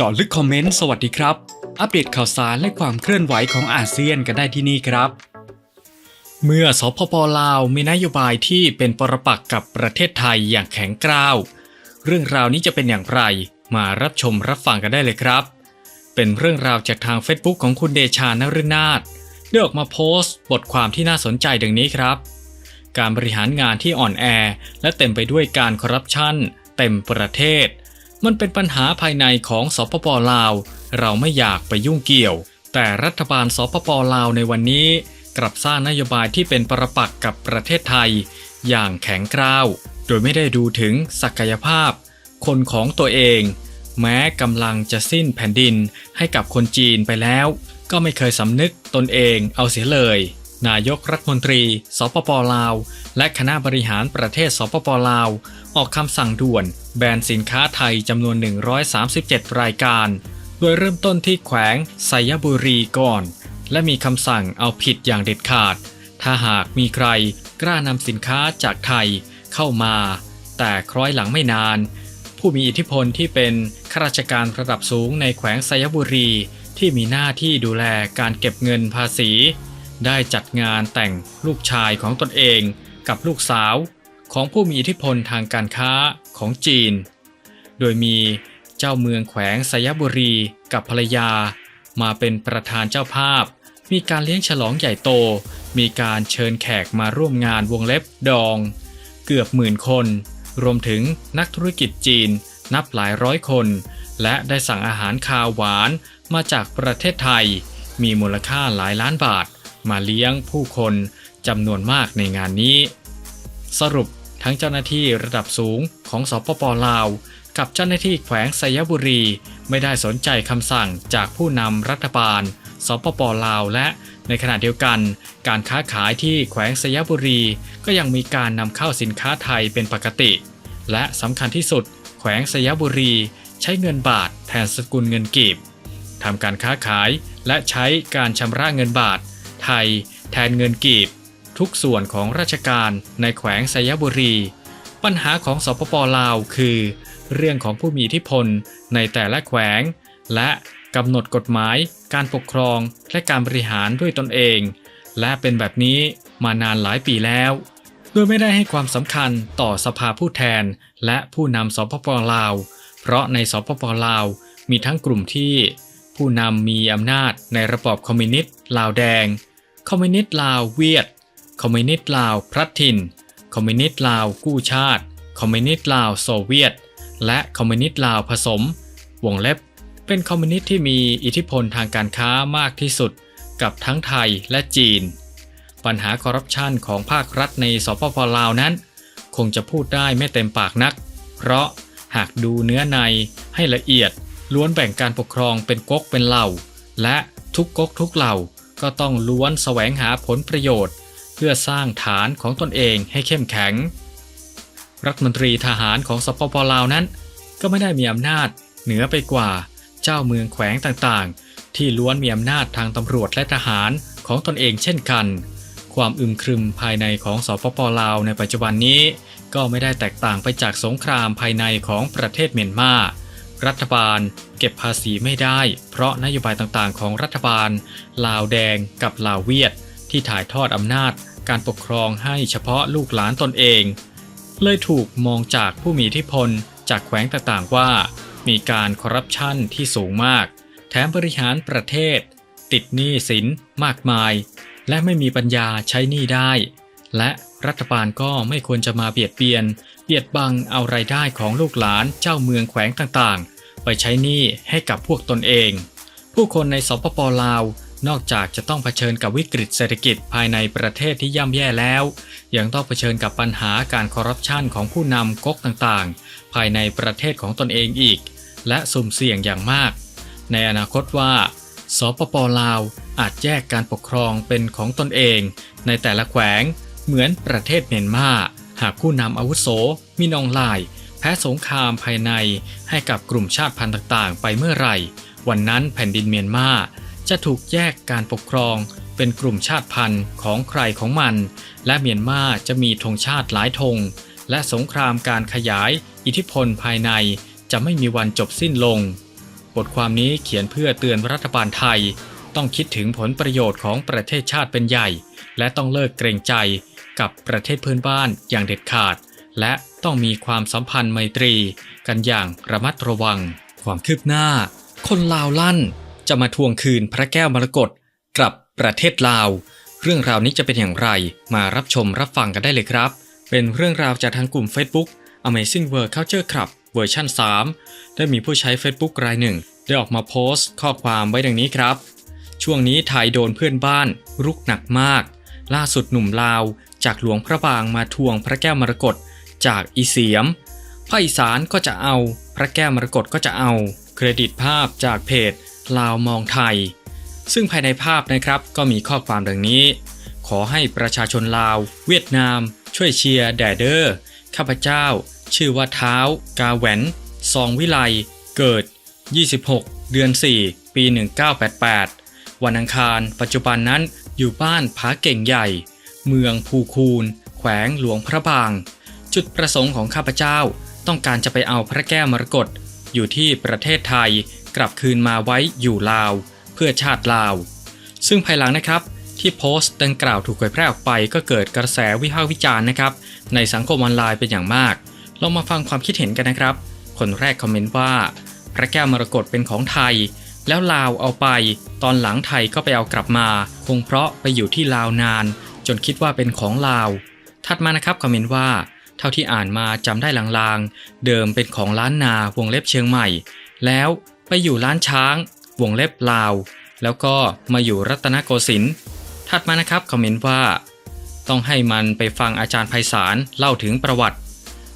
เจาะลึกคอมเมนต์สวัสดีครับ อัปเดตข่าวสารและความเคลื่อนไหวของอาเซียนกันได้ที่นี่ครับ เมื่อสปปลาวมีนโยบายที่เป็นปรปักษ์กับประเทศไทยอย่างแข็งกร้าว เรื่องราวนี้จะเป็นอย่างไรมารับชมรับฟังกันได้เลยครับ เป็นเรื่องราวจากทาง Facebook ของคุณเดชานฤนาถได้ออกมาโพสต์ บทความที่น่าสนใจดังนี้ครับ การบริหารงานที่อ่อนแอ และเต็มไปด้วยการคอร์รัปชันเต็มประเทศ มันเป็นปัญหาภายในของสปปลาว เราไม่อยากไปยุ่งเกี่ยว แต่รัฐบาลสปปลาวในวันนี้ กลับสร้างนโยบายที่เป็นปรปักษ์กับประเทศไทย อย่างแข็งกร้าว โดยไม่ได้ดูถึงศักยภาพ คนของตัวเอง แม้กำลังจะสิ้นแผ่นดินให้กับคนจีนไปแล้ว ก็ไม่เคยสำนึกตนเองเอาเสียเลย นายกรัฐมนตรี สปปลาว และคณะบริหารประเทศสปปลาว ออกคำสั่งด่วน แบนสินค้าไทยจำนวน 137 รายการ โดยเริ่มต้นที่แขวงไสยบุรีก่อน และมีคำสั่งเอาผิดอย่างเด็ดขาด ถ้าหากมีใครกล้านำสินค้าจากไทยเข้ามา แต่คล้อยหลังไม่นาน ผู้มีอิทธิพลที่เป็นข้าราชการระดับสูงในแขวงไสยบุรี ที่มีหน้าที่ดูแลการเก็บเงินภาษี ได้จัดงานแต่งลูกชายของตนเองกับลูกสาวของผู้มีอิทธิพลทางการค้าของจีน โดยมีเจ้าเมืองแขวงไสยบุรีกับภรรยา มาเป็นประธานเจ้าภาพ มีการเลี้ยงฉลองใหญ่โต มีการเชิญแขกมาร่วมงานวงเล็บดอง เกือบหมื่นคน รวมถึงนักธุรกิจจีนนับหลายร้อยคน และได้สั่งอาหารคาวหวานมาจากประเทศไทย มีมูลค่าหลายล้านบาท มาเลี้ยงผู้คนจำนวนมากในงานนี้ สรุปทั้งเจ้าหน้าที่ระดับสูงของสปปลาว กับเจ้าหน้าที่แขวงไสยบุรี ไม่ได้สนใจคำสั่งจากผู้นำรัฐบาล สปปลาวและในขณะเดียวกัน การค้าขายที่แขวงไสยบุรี ก็ยังมีการนำเข้าสินค้าไทยเป็นปกติ และสำคัญที่สุด แขวงไสยบุรี ใช้เงินบาทแทนสกุลเงินกีบทำการค้าขายและใช้การชำระเงินบาท ไทย แทนเงินกีบ ทุกส่วนของราชการในแขวงสยบุรี ปัญหาของสปปลาวคือ เรื่องของผู้มีอิทธิพลในแต่ละแขวง และกำหนดกฎหมาย การปกครองและการบริหารด้วยตนเอง และเป็นแบบนี้มานานหลายปีแล้ว โดยไม่ได้ให้ความสำคัญต่อสภาผู้แทน และผู้นำสปปลาว เพราะในสปปลาวมีทั้งกลุ่มที่ ผู้นำมีอำนาจในระบอบคอมมิวนิสต์ลาวแดง คอมมิวนิสต์ลาวเวียด คอมมิวนิสต์ลาวพลัดถิ่น คอมมิวนิสต์ลาวกู้ชาติ คอมมิวนิสต์ลาวโซเวียต และคอมมิวนิสต์ลาวผสม วงเล็บ เป็นคอมมิวนิสต์ที่มีอิทธิพลทางการค้ามากที่สุด กับทั้งไทยและจีน ปัญหาคอร์รัปชันของภาครัฐในสปปลาวนั้น คงจะพูดได้ไม่เต็มปากนัก เพราะหากดูเนื้อในให้ละเอียด ล้วนแบ่งการปกครองเป็นก๊กเป็นเหล่า และทุกก๊กทุกเหล่าก็ต้องล้วนแสวงหาผลประโยชน์ เพื่อสร้างฐานของตนเองให้เข้มแข็ง รัฐมนตรีทหารของสปปลาวนั้น ก็ไม่ได้มีอำนาจเหนือไปกว่าเจ้าเมืองแขวงต่างๆ ที่ล้วนมีอำนาจทางตำรวจและทหารของตนเองเช่นกัน ความอึมครึมภายในของสปปลาวในปัจจุบันนี้ ก็ไม่ได้แตกต่างไปจากสงครามภายในของประเทศเมียนมา รัฐบาลเก็บภาษีไม่ได้ เพราะนโยบายต่างๆ ของรัฐบาล ลาวแดงกับลาวเวียด ที่ถ่ายทอดอำนาจ การปกครองให้เฉพาะลูกหลานตนเอง เลยถูกมองจากผู้มีอิทธิพลจากแขวงต่างๆว่า มีการคอร์รัปชันที่สูงมาก แถมบริหารประเทศ ติดหนี้สินมากมาย และไม่มีปัญญาใช้หนี้ได้ และ รัฐบาลก็ไม่ควรจะมาเบียดเบียน เบียดบังเอารายได้ของลูกหลานเจ้าเมืองแขวงต่างๆ ไปใช้หนี้ให้กับพวกตนเอง ผู้คนในสปปลาว นอกจากจะต้องเผชิญกับวิกฤตเศรษฐกิจภายในประเทศที่ย่ำแย่แล้ว ยังต้องเผชิญกับปัญหาการคอร์รัปชันของผู้นำก๊กต่างๆ ภายในประเทศของตนเองอีก และสุ่มเสี่ยงอย่างมาก ในอนาคตว่าสปปลาวอาจแยกการปกครองเป็นของตนเอง ในแต่ละแขวง เหมือนประเทศเมียนมาหากผู้นำอาวุโสมินองไลาย แพ้สงครามภายในให้กับกลุ่มชาติพันธุ์ต่างๆ ไปเมื่อไหร่ วันนั้นแผ่นดินเมียนมาจะถูกแยกการปกครอง เป็นกลุ่มชาติพันธุ์ของใครของมัน และเมียนมาจะมีธงชาติหลายธงและสงครามการขยายอิทธิพลภายในจะไม่มีวันจบสิ้นลง บทความนี้เขียนเพื่อเตือนรัฐบาลไทย ต้องคิดถึงผลประโยชน์ของประเทศชาติเป็นใหญ่ และต้องเลิกเกรงใจ กับประเทศเพื่อนบ้านอย่างเด็ดขาด และต้องมีความสัมพันธ์ไมตรีกันอย่างระมัดระวัง ความคืบหน้า คนลาวลั่นจะมาทวงคืนพระแก้วมรกตกลับประเทศลาว เรื่องราวนี้จะเป็นอย่างไร มารับชมรับฟังกันได้เลยครับ เป็นเรื่องราวจากทางกลุ่ม Facebook Amazing World Culture Club เวอร์ชัน3 ได้มีผู้ใช้ Facebook รายหนึ่ง ได้ออกมาโพสต์ข้อความไว้ดังนี้ครับ ช่วงนี้ไทยโดนเพื่อนบ้านรุกหนักมาก ล่าสุดหนุ่มลาว จากหลวงพระบางมาทวงพระแก้วมรกตจากอีเสียมภาคอีสานก็จะเอา พระแก้วมรกตก็จะเอา เครดิตภาพจากเพจลาวมองไทย ซึ่งภายในภาพนะครับก็มีข้อความดังนี้ ขอให้ประชาชนลาว เวียดนาม ช่วยเชียร์แดเดอร์ข้าพเจ้า ชื่อว่าเท้า กาแหวนซองวิไลเกิด 26 เดือน 4 ปี 1988 วันอังคาร ปัจจุบันนั้นอยู่บ้านผาเก่งใหญ่ เมืองภูคูนแขวงหลวงพระบาง จุดประสงค์ของข้าพเจ้าต้องการจะไปเอาพระแก้วมรกตอยู่ที่ประเทศไทยกลับคืนมาไว้อยู่ลาว เพื่อชาติลาว ซึ่งภายหลังนะครับที่โพสต์ดังกล่าวถูกเผยแพร่ออกไป ก็เกิดกระแสวิพากษ์วิจารณ์นะครับ ในสังคมออนไลน์เป็นอย่างมากลองมาฟังความคิดเห็นกันนะครับ คนแรกคอมเมนต์ว่า พระแก้วมรกตเป็นของไทย แล้วลาวเอาไป ตอนหลังไทยก็ไปเอากลับมา คงเพราะไปอยู่ที่ลาวนาน จนคิดว่าเป็นของลาว ถัดมานะครับคอมเมนต์ว่า เท่าที่อ่านมาจำได้ลางๆ เดิมเป็นของล้านนาวงเล็บเชียงใหม่ แล้วไปอยู่ล้านช้าง วงเล็บลาว แล้วก็มาอยู่รัตนโกสินทร์ถัดมานะครับคอมเมนต์ว่า ต้องให้มันไปฟังอาจารย์ไพศาลเล่าถึงประวัติ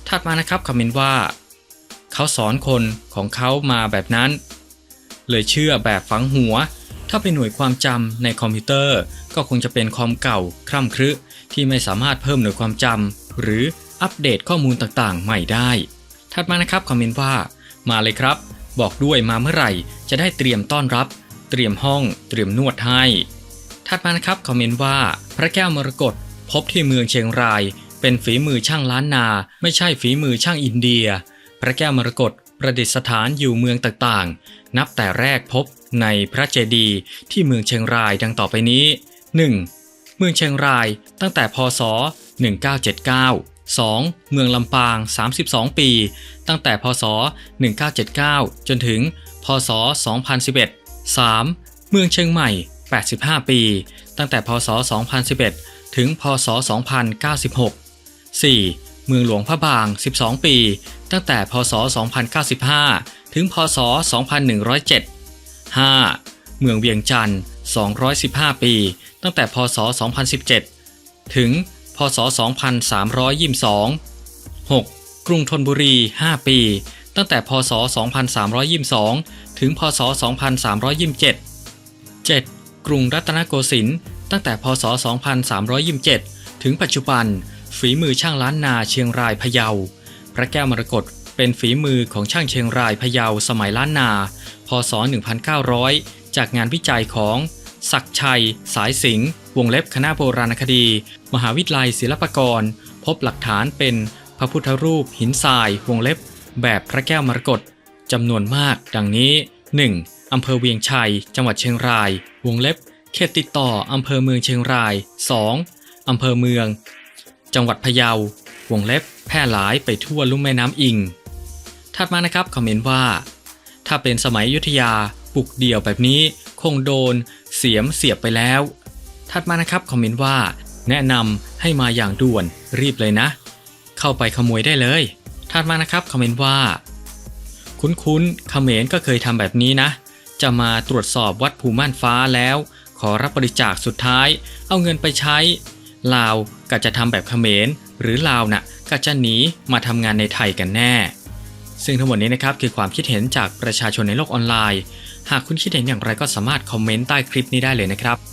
ถัดมานะครับคอมเมนต์ว่า เขาสอนคนของเขามาแบบนั้น เลยเชื่อแบบฝังหัว ถ้าเป็นหน่วยความจำในคอมพิวเตอร์ ก็คงจะเป็นคอมเก่าคร่ำครึที่ไม่สามารถเพิ่มหน่วยความจำหรืออัปเดตข้อมูลต่างๆ ใหม่ได้ ถัดมานะครับคอมเมนต์ว่า มาเลยครับ บอกด้วยมาเมื่อไหร่ จะได้เตรียมต้อนรับ เตรียมห้อง เตรียมนวดให้ ถัดมานะครับคอมเมนต์ว่า พระแก้วมรกตพบที่เมืองเชียงราย เป็นฝีมือช่างล้านนา ไม่ใช่ฝีมือช่างอินเดีย พระแก้วมรกต ประดิษฐานอยู่เมืองต่างๆ นับแต่แรกพบในพระเจดีย์ที่เมืองเชียงรายดังต่อไปนี้ 1. เมืองเชียงรายตั้งแต่พศ 1979 2. เมืองลำปาง 32 ปี ตั้งแต่พศ 1979 จนถึง พศ 2011 3. เมืองเชียงใหม่ 85 ปี ตั้งแต่พศ 2011 ถึง พศ 2096 4. เมืองหลวงพระบาง 12 ปี ตั้งแต่พศ 2095 ถึง พศ 2107 5. เมืองเวียงจันทร์ 215 ปี ตั้งแต่ พศ 2017 ถึง พศ 2322 6. กรุงธนบุรี 5 ปี ตั้งแต่ พศ 2322 ถึง พศ 2327 7. กรุงรัตนโกสินทร์ตั้งแต่พศ 2327 ถึงปัจจุบัน ฝีมือช่างล้านนาเชียงรายพะเยา พระแก้วมรกตเป็นฝีมือของช่างเชียงรายพะเยาสมัยล้านนา พศ 1900 จากงานวิจัยของ ศักชัย สายสิงห์วงเล็บคณะโบราณคดี มหาวิทยาลัยศิลปากร พบหลักฐานเป็นพระพุทธรูปหินทรายวงเล็บ แบบพระแก้วมรกตจำนวนมาก ดังนี้ 1. อำเภอเวียงชัย จังหวัดเชียงราย วงเล็บ เขตติดต่ออำเภอเมืองเชียงราย 2. อำเภอเมือง จังหวัดพะเยา วงเล็บแพร่หลายไปทั่วลุ่มแม่น้ำอิง ถัดมานะครับคอมเมนต์ว่า ถ้าเป็นสมัยยุทธยาบุกเดี่ยวแบบนี้ คงโดน เสียมเสียบไปแล้ว ถัดมานะครับคอมเมนต์ว่า แนะนำให้มาอย่างด่วนรีบเลยนะ เข้าไปขโมยได้เลย ถัดมานะครับคอมเมนต์ว่า คุ้นๆเขมรก็เคยทำแบบนี้นะ จะมาตรวจสอบวัดภูม่านฟ้าแล้ว ขอรับบริจาคสุดท้าย เอาเงินไปใช้ ลาวก็จะทำแบบเขมร หรือลาวน่ะก็จะหนีมาทำงานในไทยกันแน่ ซึ่งทั้งหมดนี้นะครับคือความคิดเห็นจากประชาชนในโลกออนไลน์ หากคุณคิดเห็นอย่างไรก็สามารถคอมเมนต์ใต้คลิปนี้ได้เลยนะครับ